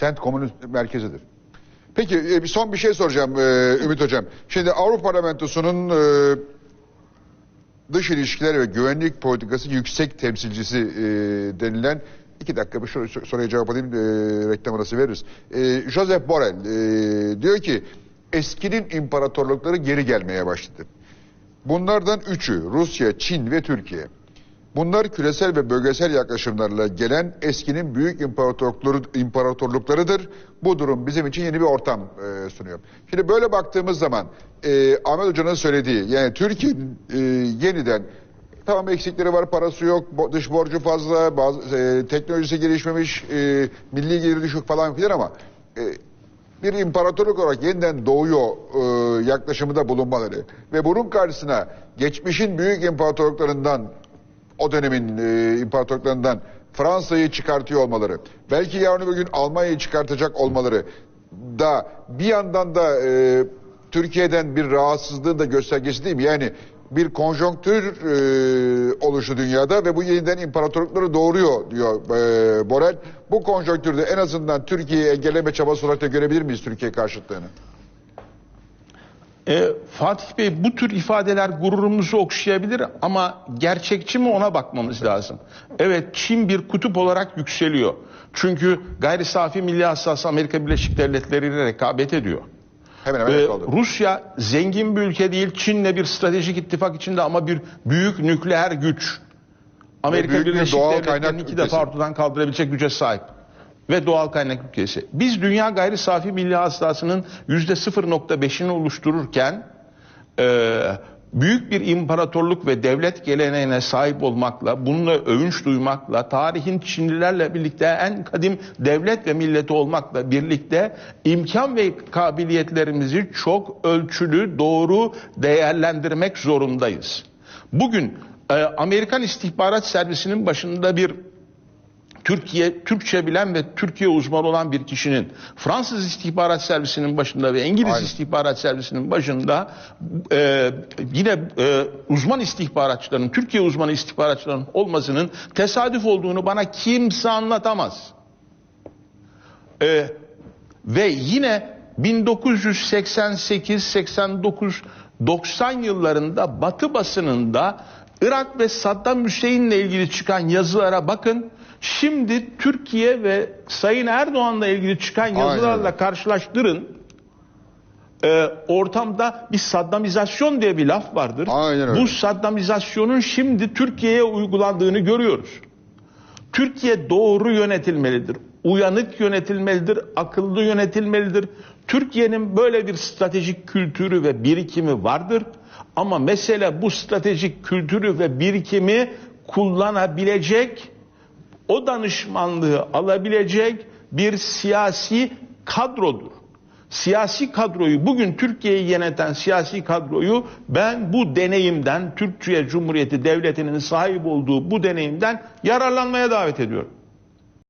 Sent komünist merkezidir. Peki e, son bir şey soracağım e, Ümit Hocam. Şimdi Avrupa Parlamentosu'nun e, dış ilişkiler ve güvenlik politikası yüksek temsilcisi denilen iki dakika bir soru, soruya cevap alayım reklam arası veririz. Joseph Borrell diyor ki eskinin imparatorlukları geri gelmeye başladı. Bunlardan üçü Rusya, Çin ve Türkiye. Bunlar küresel ve bölgesel yaklaşımlarla gelen eskinin büyük imparatorlukları, imparatorluklarıdır. Bu durum bizim için yeni bir ortam e, sunuyor. Şimdi böyle baktığımız zaman e, Ahmet Hoca'nın söylediği yani Türkiye'nin e, yeniden tamam eksikleri var parası yok dış borcu fazla bazı, e, teknolojisi gelişmemiş e, milli geliri düşük falan filan ama e, bir imparatorluk olarak yeniden doğuyor e, yaklaşımında bulunmaları ve bunun karşısına geçmişin büyük imparatorluklarından o dönemin e, imparatorluklarından Fransa'yı çıkartıyor olmaları, belki yarın öbür gün Almanya'yı çıkartacak olmaları da bir yandan da e, Türkiye'den bir rahatsızlığın da göstergesi değil mi? Yani bir konjonktür e, oluşu dünyada ve bu yeniden imparatorlukları doğuruyor diyor e, Borel. Bu konjonktürde en azından Türkiye'yi engelleme çabası olarak da görebilir miyiz Türkiye karşıtlığını? E, Fatih Bey bu tür ifadeler gururumuzu okşayabilir ama gerçekçi mi ona bakmamız lazım. Evet Çin bir kutup olarak yükseliyor. Çünkü gayri safi milli hasılası Amerika Birleşik Devletleri ile rekabet ediyor. Hemen hemen Ee. Rusya zengin bir ülke değil. Çin'le bir stratejik ittifak içinde ama bir büyük nükleer güç. Amerika Birleşik doğal Devletleri'ni kaynak iki defa ortadan kaldırabilecek güce sahip. Ve doğal kaynak ülkesi. Biz dünya gayri safi milli hasılasının yüzde 0.5'ini oluştururken e, büyük bir imparatorluk ve devlet geleneğine sahip olmakla, bununla övünç duymakla, tarihin Çinlilerle birlikte en kadim devlet ve milleti olmakla birlikte imkan ve kabiliyetlerimizi çok ölçülü, doğru değerlendirmek zorundayız. Bugün e, Amerikan istihbarat servisinin başında bir Türkiye, Türkçe bilen ve Türkiye uzmanı olan bir kişinin Fransız istihbarat servisinin başında ve İngiliz Aynen. istihbarat servisinin başında e, yine e, uzman istihbaratçıların, Türkiye uzmanı istihbaratçıların olmasının tesadüf olduğunu bana kimse anlatamaz. E, ve yine 1988, 89, 90 yıllarında Batı basınında Irak ve Saddam Hüseyin'le ilgili çıkan yazılara bakın. Şimdi Türkiye ve Sayın Erdoğan'la ilgili çıkan yazılarla öyle. karşılaştırın. Ee, ortamda bir Saddamizasyon diye bir laf vardır. Aynen öyle. Bu Saddamizasyonun şimdi Türkiye'ye uygulandığını görüyoruz. Türkiye doğru yönetilmelidir. Uyanık yönetilmelidir, akıllı yönetilmelidir. Türkiye'nin böyle bir stratejik kültürü ve birikimi vardır. Ama mesele bu stratejik kültürü ve birikimi kullanabilecek, o danışmanlığı alabilecek bir siyasi kadrodur. Siyasi kadroyu bugün Türkiye'yi yöneten siyasi kadroyu ben bu deneyimden Türkiye Cumhuriyeti Devleti'nin sahip olduğu bu deneyimden yararlanmaya davet ediyorum.